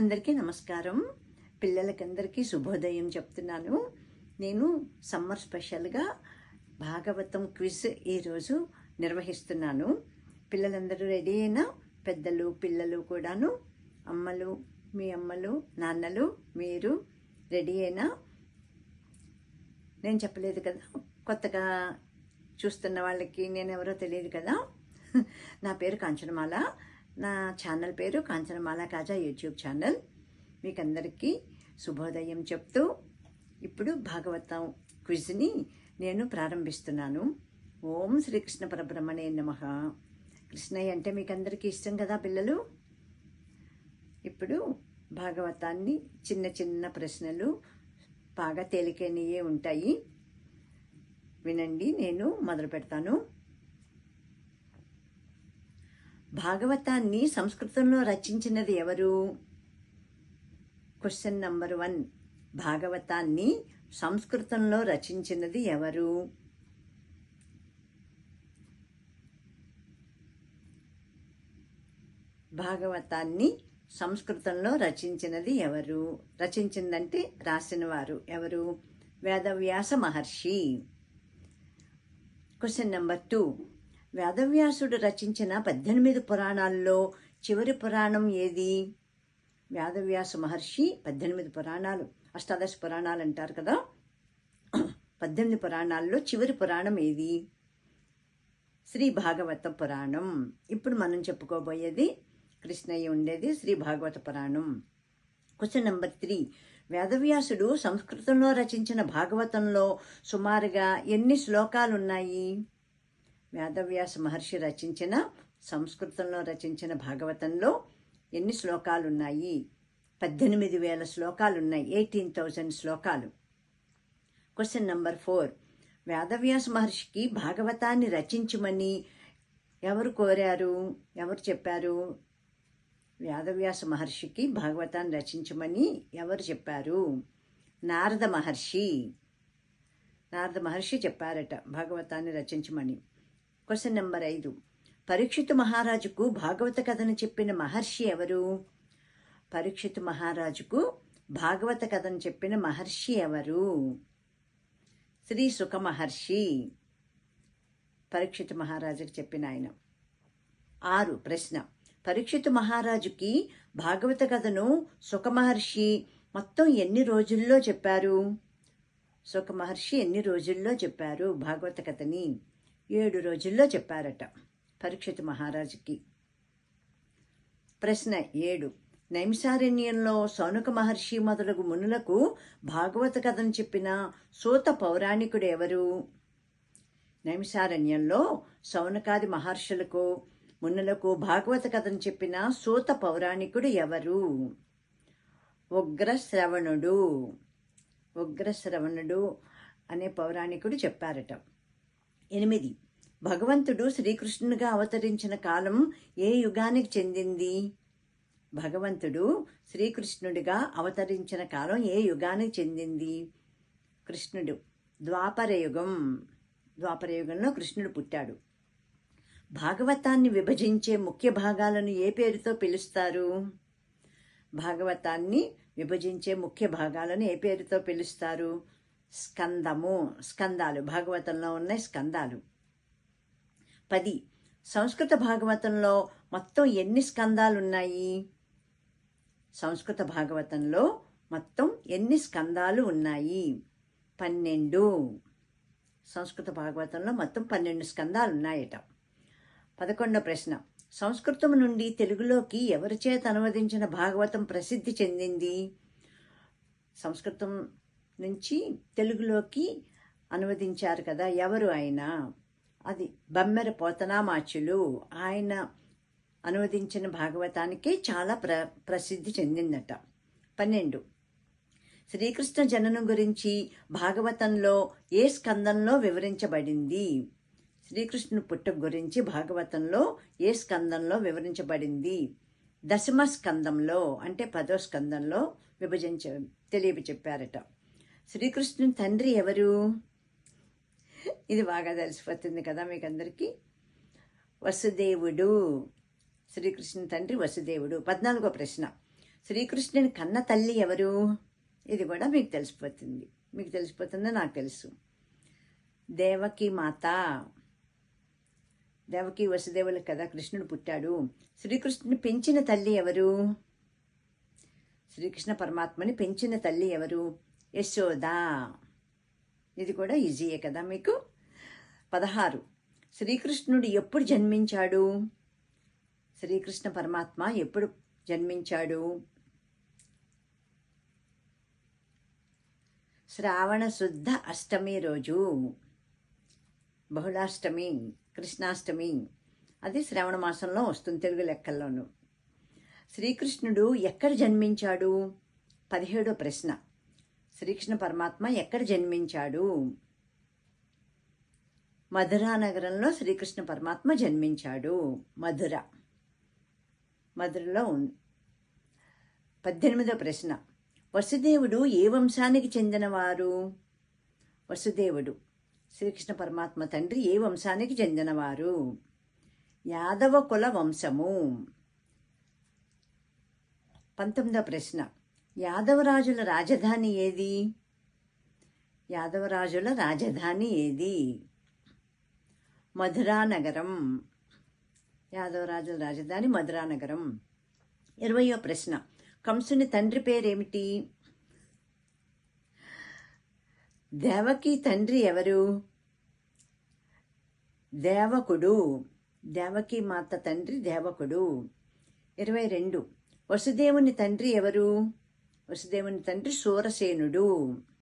అందరికీ నమస్కారం. పిల్లలకందరికీ శుభోదయం చెప్తున్నాను. నేను సమ్మర్ స్పెషల్గా భాగవతం క్విజ్ ఈరోజు నిర్వహిస్తున్నాను. పిల్లలందరూ రెడీ అయినా పెద్దలు పిల్లలు కూడాను అమ్మలు మీ అమ్మలు నాన్నలు మీరు రెడీ అయినా నేను చెప్పలేదు కదా కొత్తగా చూస్తున్న వాళ్ళకి నేను ఎవరో తెలియదు కదా. నా పేరు కాంచనమాల. నా ఛానల్ పేరు కాంచనమాల కాజా యూట్యూబ్ ఛానల్. మీకు అందరికీ శుభోదయం చెప్తూ ఇప్పుడు భాగవతం క్విజ్ని నేను ప్రారంభిస్తున్నాను. ఓం శ్రీకృష్ణ పరబ్రహ్మణే నమ. కృష్ణయ్య అంటే మీకు అందరికీ ఇష్టం కదా పిల్లలు? ఇప్పుడు భాగవతాన్ని చిన్న చిన్న ప్రశ్నలు బాగా తేలికైనయే ఉంటాయి. వినండి నేను మొదలు పెడతాను. భాగవతాన్ని సంస్కృతంలో రచించినది ఎవరు? క్వశ్చన్ నంబర్ వన్ భాగవతాన్ని సంస్కృతంలో రచించినది ఎవరు? భాగవతాన్ని సంస్కృతంలో రచించినది ఎవరు? రచించిందంటే రాసినవారు ఎవరు? Vedavyasa Maharshi. Question number two వేదవ్యాసుడు రచించిన పద్దెనిమిది పురాణాల్లో చివరి పురాణం ఏది? వేదవ్యాస మహర్షి పద్దెనిమిది పురాణాలు అష్టాదశ పురాణాలు అంటారు కదా. పద్దెనిమిది పురాణాల్లో చివరి పురాణం ఏది? శ్రీ భాగవత పురాణం. ఇప్పుడు మనం చెప్పుకోబోయేది కృష్ణయ్య ఉండేది Shri Bhagavata Puranam. Question number three. వేదవ్యాసుడు సంస్కృతంలో రచించిన భాగవతంలో సుమారుగా ఎన్ని శ్లోకాలు ఉన్నాయి వేదవ్యాస మహర్షి రచించిన సంస్కృతంలో రచించిన భాగవతంలో ఎన్ని శ్లోకాలు ఉన్నాయి పద్దెనిమిది వేల శ్లోకాలు ఉన్నాయి ఎయిటీన్ థౌజండ్ శ్లోకాలు. Question number four. వేదవ్యాస మహర్షికి భాగవతాన్ని రచించమని ఎవరు కోరారు? ఎవరు చెప్పారు? వేదవ్యాస మహర్షికి భాగవతాన్ని రచించమని ఎవరు చెప్పారు? నారద మహర్షి. నారద మహర్షి చెప్పారట భాగవతాన్ని రచించమని. క్వశ్చన్ నెంబర్ ఐదు. పరీక్షితు మహారాజుకు భాగవత కథను చెప్పిన మహర్షి ఎవరు? పరీక్షితు మహారాజుకు భాగవత కథను చెప్పిన మహర్షి ఎవరు? శ్రీ సుఖ మహర్షి. పరీక్షిత్ మహారాజుకు చెప్పిన ఆయన. ఆరు. ప్రశ్న. పరీక్షితు మహారాజుకి భాగవత కథను సుఖ మహర్షి మొత్తం ఎన్ని రోజుల్లో చెప్పారు? సుఖ మహర్షి ఎన్ని రోజుల్లో చెప్పారు భాగవత కథని? ఏడు రోజుల్లో చెప్పారట పరీక్షితు మహారాజుకి. ప్రశ్న ఏడు. నైమిసారణ్యంలో సౌనక మహర్షి మొదలగు మునులకు భాగవత కథను చెప్పిన సూత పౌరాణికుడు ఎవరు? నైమిసారణ్యంలో సౌనకాది మహర్షులకు మునులకు భాగవత కథను చెప్పిన సూత పౌరాణికుడు ఎవరు? ఉగ్రశ్రవణుడు. ఉగ్రశ్రవణుడు అనే పౌరాణికుడు చెప్పారట. ఎనిమిది. భగవంతుడు శ్రీకృష్ణునిగా అవతరించిన కాలం ఏ యుగానికి చెందింది? భగవంతుడు శ్రీకృష్ణుడిగా అవతరించిన కాలం ఏ యుగానికి చెందింది? కృష్ణుడు. ద్వాపరయుగం ద్వాపరయుగంలో కృష్ణుడు పుట్టాడు. భాగవతాన్ని విభజించే ముఖ్య భాగాలను ఏ పేరుతో పిలుస్తారు? భాగవతాన్ని విభజించే ముఖ్య భాగాలను ఏ పేరుతో పిలుస్తారు? స్కందము స్కందాలు. భాగవతంలో ఉన్నాయి స్కందాలు. పది. సంస్కృత భాగవతంలో మొత్తం ఎన్ని స్కందాలు ఉన్నాయి సంస్కృత భాగవతంలో మొత్తం ఎన్ని స్కందాలు ఉన్నాయి? పన్నెండు. సంస్కృత భాగవతంలో మొత్తం పన్నెండు స్కందాలు ఉన్నాయట పదకొండో ప్రశ్న. సంస్కృతం నుండి తెలుగులోకి ఎవరి చేత అనువదించిన భాగవతం ప్రసిద్ధి చెందింది? సంస్కృతం నుంచి తెలుగులోకి అనువదించారు కదా ఎవరు ఆయన? అది బమ్మెర పోతనామాచులు. ఆయన అనువదించిన భాగవతానికి చాలా ప్ర ప్రసిద్ధి చెందిందట. పన్నెండు. శ్రీకృష్ణ జననం గురించి భాగవతంలో ఏ స్కందంలో వివరించబడింది? శ్రీకృష్ణుని పుట్ట గురించి భాగవతంలో ఏ స్కందంలో వివరించబడింది? దశమ స్కందంలో అంటే పదో స్కందంలో విభజించ తెలియ చెప్పారట. శ్రీకృష్ణుని తండ్రి ఎవరు? ఇది బాగా తెలిసిపోతుంది కదా మీకు అందరికీ వసుదేవుడు. శ్రీకృష్ణ తండ్రి వసుదేవుడు. పద్నాలుగో ప్రశ్న. శ్రీకృష్ణుని కన్న తల్లి ఎవరు? ఇది కూడా మీకు తెలిసిపోతుంది. మీకు తెలిసిపోతుందో నాకు తెలుసు. దేవకి మాత. దేవకి వసుదేవులు కదా కృష్ణుడు పుట్టాడు. శ్రీకృష్ణుని పెంచిన తల్లి ఎవరు? శ్రీకృష్ణ పరమాత్మని పెంచిన తల్లి ఎవరు? యశోద. ఇది కూడా ఈజీయే కదా మీకు? పదహారు. శ్రీకృష్ణుడు ఎప్పుడు జన్మించాడు? శ్రీకృష్ణ పరమాత్మ ఎప్పుడు జన్మించాడు? శ్రావణ శుద్ధ అష్టమి రోజు. బహుళాష్టమి కృష్ణాష్టమి. అది శ్రావణ మాసంలో వస్తుంది తెలుగు లెక్కల్లోనూ. శ్రీకృష్ణుడు ఎక్కడ జన్మించాడు? పదిహేడో ప్రశ్న. శ్రీకృష్ణ పరమాత్మ ఎక్కడ జన్మించాడు? మధురా నగరంలో శ్రీకృష్ణ పరమాత్మ జన్మించాడు. మధుర. మధురలో ఉంది. పద్దెనిమిదో ప్రశ్న. వసుదేవుడు ఏ వంశానికి చెందినవారు? వసుదేవుడు. శ్రీకృష్ణ పరమాత్మ తండ్రి ఏ వంశానికి చెందినవారు? యాదవ కుల వంశము. పంతొమ్మిదో ప్రశ్న. యాదవరాజుల రాజధాని ఏది? యాదవరాజుల రాజధాని ఏది? మధురా నగరం యాదవరాజుల రాజధాని మధురా నగరం ఇరవయో ప్రశ్న. కంసుని తండ్రి పేరేమిటి? దేవకి తండ్రి ఎవరు? దేవకుడు. దేవకి మాత తండ్రి దేవకుడు. ఇరవై రెండు. వసుదేవుని తండ్రి ఎవరు? వసుదేవుని తండ్రి సూరసేనుడు.